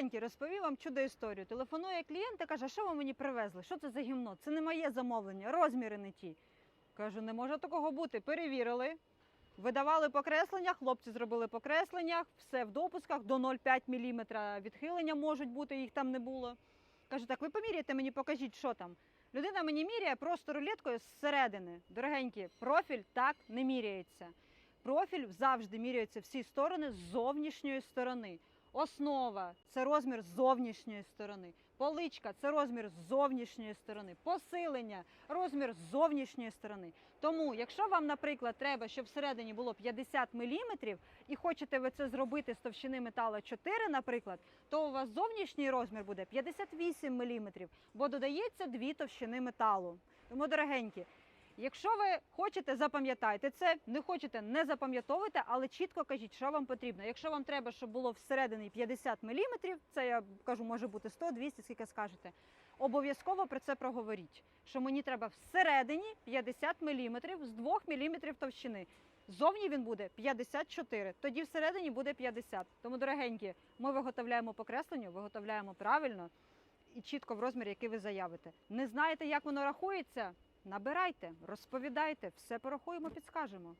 Дорогенькі, розповім вам чудо історію. Телефонує клієнт і каже, що ви мені привезли? Що це за гімно? Це не моє замовлення, розміри не ті. Кажу, не може такого бути. Перевірили. Видавали покреслення, хлопці зробили покреслення, все в допусках до 0,5 мм відхилення можуть бути, їх там не було. Кажу, так ви поміряйте мені, покажіть, що там. Людина мені міряє просто рулеткою зсередини. Дорогенькі, профіль так не міряється. Профіль завжди міряється всі сторони з зовнішньої сторони. Основа це розмір зовнішньої сторони. Поличка це розмір зовнішньої сторони. Посилення розмір зовнішньої сторони. Тому, якщо вам, наприклад, треба, щоб всередині було 50 мм, і хочете ви це зробити з товщини металу 4, наприклад, то у вас зовнішній розмір буде 58 мм, бо додається дві товщини металу. Тому, дорогенькі, Якщо ви хочете, запам'ятайте це, не хочете, не запам'ятовуйте, але чітко кажіть, що вам потрібно. Якщо вам треба, щоб було всередині 50 мм, це я кажу, може бути 100, 200, скільки скажете. Обов'язково про це проговоріть. Що мені треба всередині 50 мм з 2 мм товщини. Зовні він буде 54, тоді всередині буде 50. Тому, дорогенькі, ми виготовляємо покреслення, виготовляємо правильно і чітко в розмірі, який ви заявите. Не знаєте, як воно рахується? Набирайте, розповідайте, все порахуємо, підскажемо.